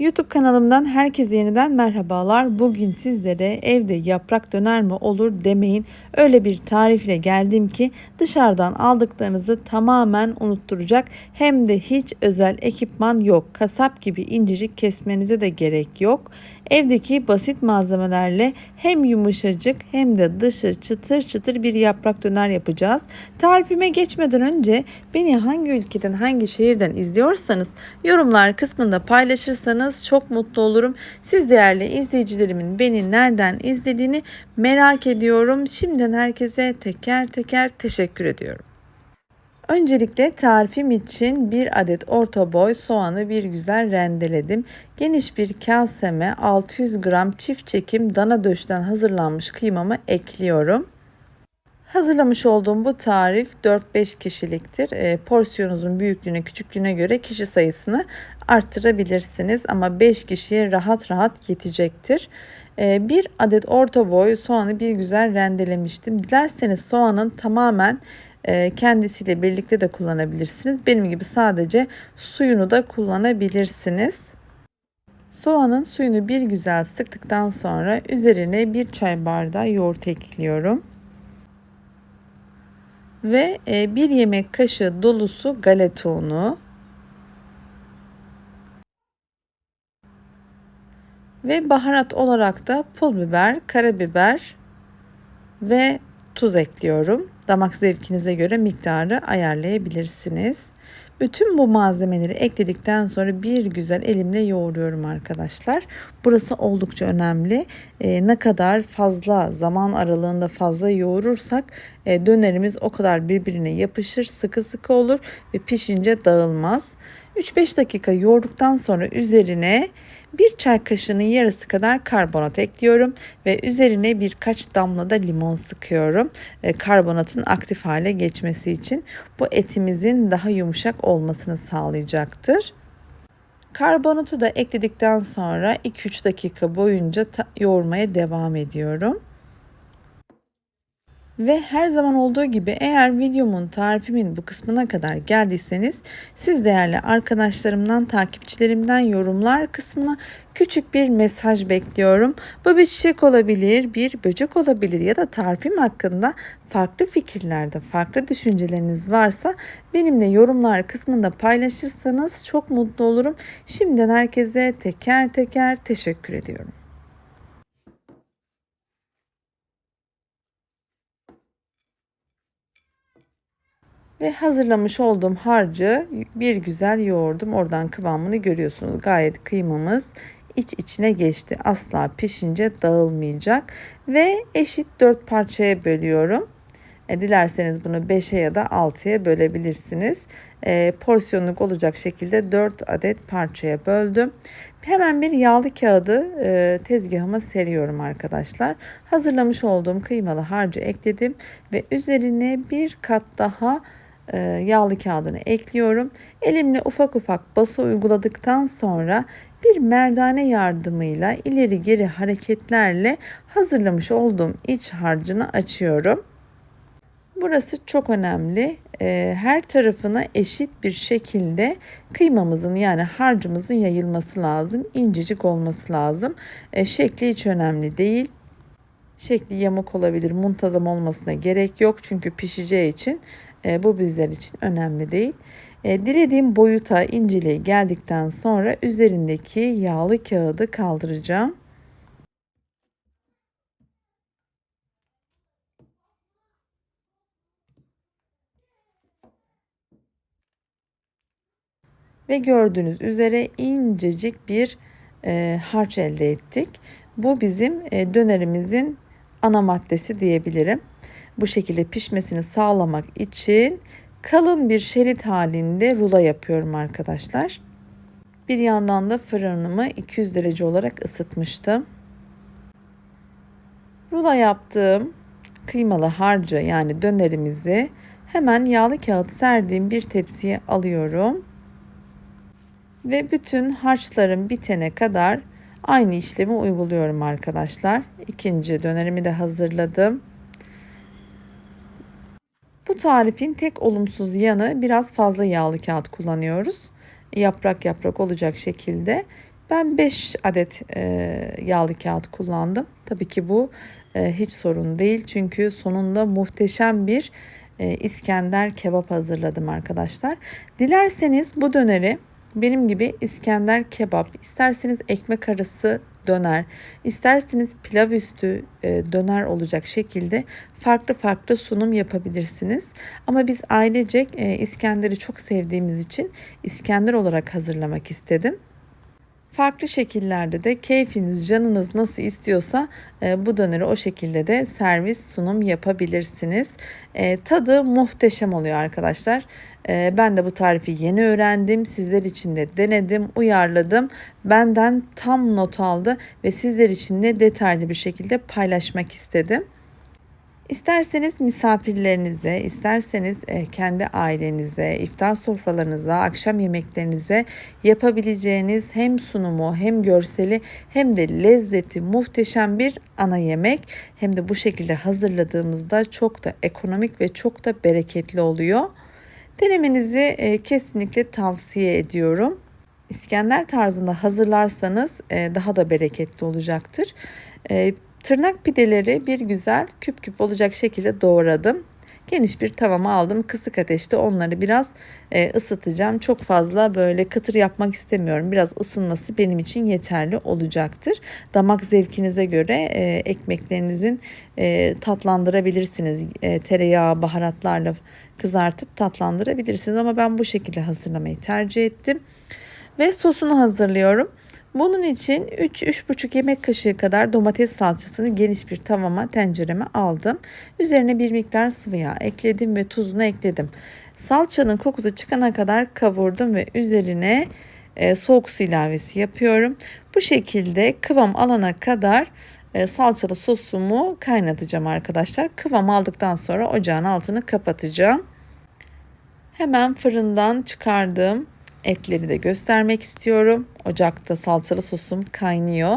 YouTube kanalımdan herkese yeniden merhabalar. Bugün sizlere evde yaprak döner mi olur demeyin. Öyle bir tarifle geldim ki dışarıdan aldıklarınızı tamamen unutturacak. Hem de hiç özel ekipman yok. Kasap gibi incecik kesmenize de gerek yok. Evdeki basit malzemelerle hem yumuşacık hem de dışı çıtır çıtır bir yaprak döner yapacağız. Tarifime geçmeden önce beni hangi ülkeden hangi şehirden izliyorsanız yorumlar kısmında paylaşırsanız çok mutlu olurum. Siz değerli izleyicilerimin beni nereden izlediğini merak ediyorum. Şimdiden herkese teker teker teşekkür ediyorum. Öncelikle tarifim için bir adet orta boy soğanı bir güzel rendeledim. Geniş bir kaseme 600 gram çift çekim dana döşten hazırlanmış kıymamı ekliyorum. Hazırlamış olduğum bu tarif 4-5 kişiliktir. E, porsiyonunuzun büyüklüğüne küçüklüğüne göre kişi sayısını arttırabilirsiniz ama 5 kişiye rahat rahat yetecektir. E, bir adet orta boy soğanı bir güzel rendelemiştim. Dilerseniz soğanın tamamen kendisiyle birlikte de kullanabilirsiniz. Benim gibi sadece suyunu da kullanabilirsiniz. Soğanın suyunu bir güzel sıktıktan sonra üzerine bir çay bardağı yoğurt ekliyorum. Ve e, bir yemek kaşığı dolusu galeta unu. Ve baharat olarak da pul biber, karabiber ve tuz ekliyorum. Damak zevkinize göre miktarı ayarlayabilirsiniz. Bütün bu malzemeleri ekledikten sonra bir güzel elimle yoğuruyorum arkadaşlar. Burası oldukça önemli. E, ne kadar fazla zaman aralığında fazla yoğurursak e, dönerimiz o kadar birbirine yapışır, sıkı sıkı olur ve pişince dağılmaz. 3-5 dakika yoğurduktan sonra üzerine bir çay kaşığının yarısı kadar karbonat ekliyorum ve üzerine birkaç damla da limon sıkıyorum. E, karbonatın aktif hale geçmesi için bu etimizin daha yumuşak olmasını sağlayacaktır. Karbonatı da ekledikten sonra 2-3 dakika boyunca yoğurmaya devam ediyorum. Ve her zaman olduğu gibi eğer videomun tarifimin bu kısmına kadar geldiyseniz siz değerli arkadaşlarımdan, takipçilerimden yorumlar kısmına küçük bir mesaj bekliyorum. Bu bir çiçek olabilir, bir böcek olabilir ya da tarifim hakkında farklı fikirlerde, farklı düşünceleriniz varsa benimle yorumlar kısmında paylaşırsanız çok mutlu olurum. Şimdiden herkese teker teker teşekkür ediyorum. Ve hazırlamış olduğum harcı bir güzel yoğurdum. Oradan kıvamını görüyorsunuz. Gayet kıymamız iç içine geçti. Asla pişince dağılmayacak. Ve eşit dört parçaya bölüyorum. E, dilerseniz bunu 5'e ya da 6'ya bölebilirsiniz. E, porsiyonluk olacak şekilde 4 adet parçaya böldüm. Hemen bir yağlı kağıdı e, tezgahıma seriyorum arkadaşlar. Hazırlamış olduğum kıymalı harcı ekledim ve üzerine bir kat daha yağlı kağıdını ekliyorum. Elimle ufak ufak bası uyguladıktan sonra bir merdane yardımıyla ileri geri hareketlerle hazırlamış olduğum iç harcını açıyorum. Burası çok önemli. E, her tarafına eşit bir şekilde kıymamızın yani harcımızın yayılması lazım. İncecik olması lazım. E, şekli hiç önemli değil. Şekli yamuk olabilir, muntazam olmasına gerek yok çünkü pişeceği için e, bu bizler için önemli değil. E, dilediğim boyuta inceliği geldikten sonra üzerindeki yağlı kağıdı kaldıracağım. Ve gördüğünüz üzere incecik bir e, harç elde ettik. Bu bizim e, dönerimizin ana maddesi diyebilirim bu şekilde pişmesini sağlamak için kalın bir şerit halinde rulo yapıyorum arkadaşlar. Bir yandan da fırınımı 200 derece olarak ısıtmıştım. Rulo yaptığım kıymalı harcı yani dönerimizi hemen yağlı kağıt serdiğim bir tepsiye alıyorum. Ve bütün harçlarım bitene kadar aynı işlemi uyguluyorum arkadaşlar. İkinci dönerimi de hazırladım. Bu tarifin tek olumsuz yanı biraz fazla yağlı kağıt kullanıyoruz. Yaprak yaprak olacak şekilde. Ben 5 adet e, yağlı kağıt kullandım. Tabii ki bu e, hiç sorun değil. Çünkü sonunda muhteşem bir e, İskender kebap hazırladım arkadaşlar. Dilerseniz bu döneri benim gibi İskender kebap, isterseniz ekmek arası döner, isterseniz pilav üstü e, döner olacak şekilde farklı farklı sunum yapabilirsiniz. Ama biz ailecek e, İskender'i çok sevdiğimiz için İskender olarak hazırlamak istedim. Farklı şekillerde de keyfiniz, canınız nasıl istiyorsa e, bu döneri o şekilde de servis sunum yapabilirsiniz. E, tadı muhteşem oluyor arkadaşlar. E, ben de bu tarifi yeni öğrendim. Sizler için de denedim, uyarladım. Benden tam not aldı ve sizler için de detaylı bir şekilde paylaşmak istedim. İsterseniz misafirlerinize, isterseniz e, kendi ailenize, iftar sofralarınıza, akşam yemeklerinize yapabileceğiniz hem sunumu hem görseli hem de lezzeti muhteşem bir ana yemek. Hem de bu şekilde hazırladığımızda çok da ekonomik ve çok da bereketli oluyor. Denemenizi e, kesinlikle tavsiye ediyorum. İskender tarzında hazırlarsanız e, daha da bereketli olacaktır. Tırnak pideleri bir güzel küp küp olacak şekilde doğradım. Geniş bir tavama aldım. Kısık ateşte onları biraz e, ısıtacağım. Çok fazla böyle kıtır yapmak istemiyorum. Biraz ısınması benim için yeterli olacaktır. Damak zevkinize göre e, ekmeklerinizin e, tatlandırabilirsiniz. E, tereyağı, baharatlarla kızartıp tatlandırabilirsiniz. Ama ben bu şekilde hazırlamayı tercih ettim. Ve sosunu hazırlıyorum. Bunun için 3-3,5 yemek kaşığı kadar domates salçasını geniş bir tavama tencereme aldım. Üzerine bir miktar sıvı yağ ekledim ve tuzunu ekledim. Salçanın kokusu çıkana kadar kavurdum ve üzerine e, soğuk su ilavesi yapıyorum. Bu şekilde kıvam alana kadar e, salçalı sosumu kaynatacağım arkadaşlar. Kıvam aldıktan sonra ocağın altını kapatacağım. Hemen fırından çıkardım etleri de göstermek istiyorum. Ocakta salçalı sosum kaynıyor.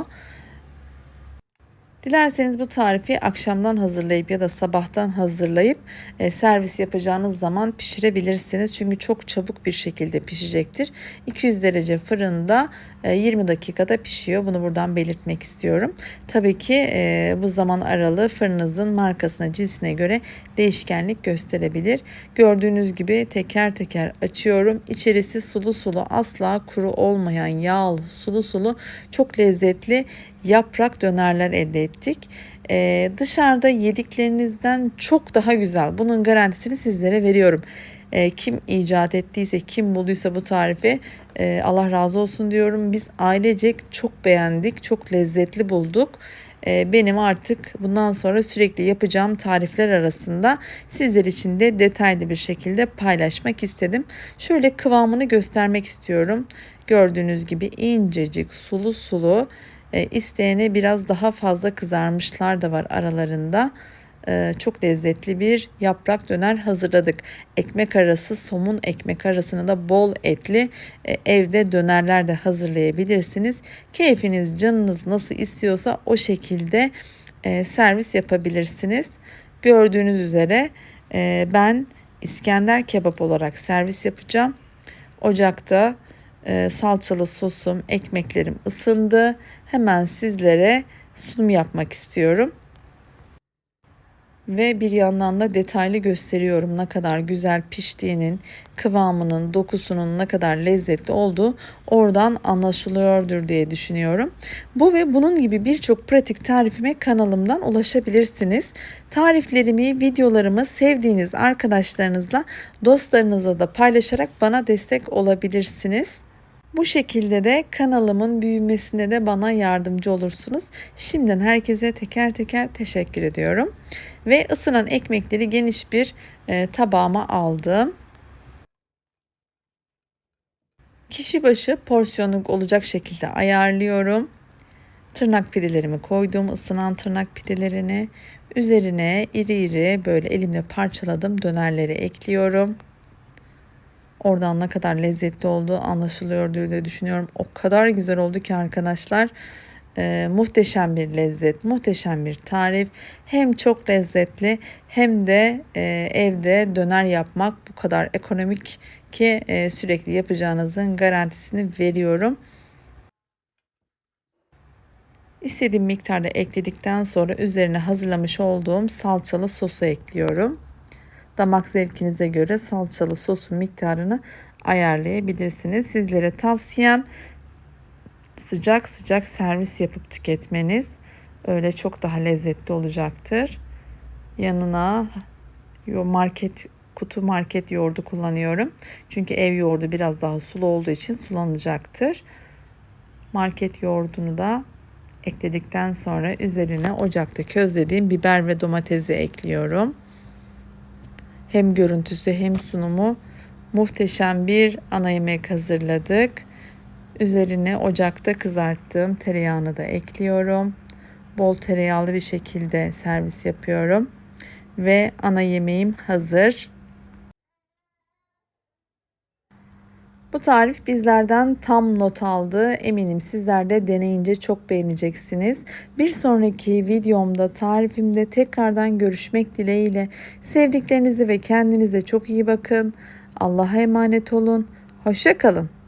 Dilerseniz bu tarifi akşamdan hazırlayıp ya da sabahtan hazırlayıp e, servis yapacağınız zaman pişirebilirsiniz. Çünkü çok çabuk bir şekilde pişecektir. 200 derece fırında e, 20 dakikada pişiyor. Bunu buradan belirtmek istiyorum. Tabii ki e, bu zaman aralığı fırınınızın markasına, cinsine göre değişkenlik gösterebilir. Gördüğünüz gibi teker teker açıyorum. İçerisi sulu sulu asla kuru olmayan yağlı sulu sulu çok lezzetli yaprak dönerler elde ettik. Ee, dışarıda yediklerinizden çok daha güzel. Bunun garantisini sizlere veriyorum. Ee, kim icat ettiyse, kim bulduysa bu tarifi e, Allah razı olsun diyorum. Biz ailecek çok beğendik, çok lezzetli bulduk. Ee, benim artık bundan sonra sürekli yapacağım tarifler arasında sizler için de detaylı bir şekilde paylaşmak istedim. Şöyle kıvamını göstermek istiyorum. Gördüğünüz gibi incecik, sulu sulu e, isteyene biraz daha fazla kızarmışlar da var aralarında. E, çok lezzetli bir yaprak döner hazırladık. Ekmek arası somun ekmek arasını da bol etli e, evde dönerler de hazırlayabilirsiniz. Keyfiniz canınız nasıl istiyorsa o şekilde e, servis yapabilirsiniz. Gördüğünüz üzere e, ben İskender kebap olarak servis yapacağım. Ocakta e, salçalı sosum, ekmeklerim ısındı. Hemen sizlere sunum yapmak istiyorum. Ve bir yandan da detaylı gösteriyorum ne kadar güzel piştiğinin, kıvamının, dokusunun ne kadar lezzetli olduğu oradan anlaşılıyordur diye düşünüyorum. Bu ve bunun gibi birçok pratik tarifime kanalımdan ulaşabilirsiniz. Tariflerimi, videolarımı sevdiğiniz arkadaşlarınızla, dostlarınızla da paylaşarak bana destek olabilirsiniz. Bu şekilde de kanalımın büyümesine de bana yardımcı olursunuz. Şimdiden herkese teker teker teşekkür ediyorum. Ve ısınan ekmekleri geniş bir e, tabağıma aldım. Kişi başı porsiyonluk olacak şekilde ayarlıyorum. Tırnak pidelerimi koydum. ısınan tırnak pidelerini üzerine iri iri böyle elimle parçaladım dönerleri ekliyorum. Oradan ne kadar lezzetli olduğu anlaşılıyordur diye düşünüyorum. O kadar güzel oldu ki arkadaşlar. Ee, muhteşem bir lezzet, muhteşem bir tarif. Hem çok lezzetli hem de e, evde döner yapmak bu kadar ekonomik ki e, sürekli yapacağınızın garantisini veriyorum. İstediğim miktarda ekledikten sonra üzerine hazırlamış olduğum salçalı sosu ekliyorum. Damak zevkinize göre salçalı sosun miktarını ayarlayabilirsiniz. Sizlere tavsiyem sıcak sıcak servis yapıp tüketmeniz. Öyle çok daha lezzetli olacaktır. Yanına market kutu market yoğurdu kullanıyorum. Çünkü ev yoğurdu biraz daha sulu olduğu için sulanacaktır. Market yoğurdunu da ekledikten sonra üzerine ocakta közlediğim biber ve domatesi ekliyorum. Hem görüntüsü hem sunumu muhteşem bir ana yemek hazırladık. Üzerine ocakta kızarttığım tereyağını da ekliyorum. Bol tereyağlı bir şekilde servis yapıyorum. Ve ana yemeğim hazır. Bu tarif bizlerden tam not aldı. Eminim sizler de deneyince çok beğeneceksiniz. Bir sonraki videomda tarifimde tekrardan görüşmek dileğiyle sevdiklerinizi ve kendinize çok iyi bakın. Allah'a emanet olun. Hoşça kalın.